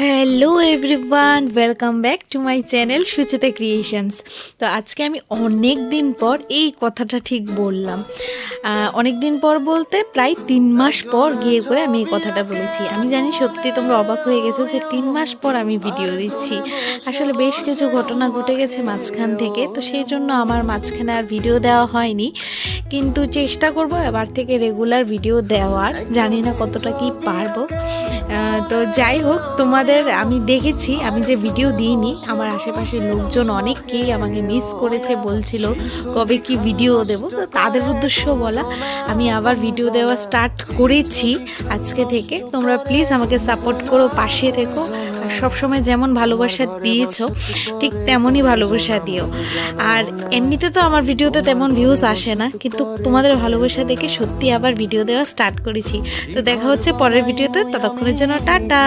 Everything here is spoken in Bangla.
Hello everyone welcome back to my channel Suchita creations তো আজকে আমি অনেক দিন পর এই কথাটা ঠিক বললাম। অনেক দিন পর বলতে প্রায় তিন মাস পর গিয়ে করে আমি এই কথাটা বলেছি। আমি জানি সত্যি তোমরা অবাক হয়ে গেছো যে তিন মাস পর আমি ভিডিও দিচ্ছি। আসলে বেশ কিছু ঘটনা ঘটে গেছে মাঝখান থেকে, তো সেই জন্য আমার মাঝখানে আর ভিডিও দেওয়া হয়নি। কিন্তু চেষ্টা করব এবার থেকে রেগুলার ভিডিও দেওয়ার। জানি না কতটা কি পারব। তো যাই হোক, তোমাদের আমি দেখেছি, আমি যে ভিডিও দিইনি, আমার আশেপাশের লোকজন অনেককেই আমাকে মিস করেছে, বলছিল কবে কি ভিডিও দেব, তো তাদের উদ্দেশ্য বলা। আমি আবার ভিডিও দেওয়া স্টার্ট করেছি আজকে থেকে। তোমরা প্লিজ আমাকে সাপোর্ট করো, পাশে থেকো। সবসময় যেমন ভালোবাসা দিয়েছ, ঠিক তেমনই ভালোবাসা দিও। আর এমনিতে তো আমার ভিডিওতে তেমন ভিউজ আসে না, কিন্তু তোমাদের ভালোবাসা দেখে সত্যি আবার ভিডিও দেওয়া স্টার্ট করেছি। তো দেখা হচ্ছে পরের ভিডিওতে ততক্ষণের জন্য টাটা।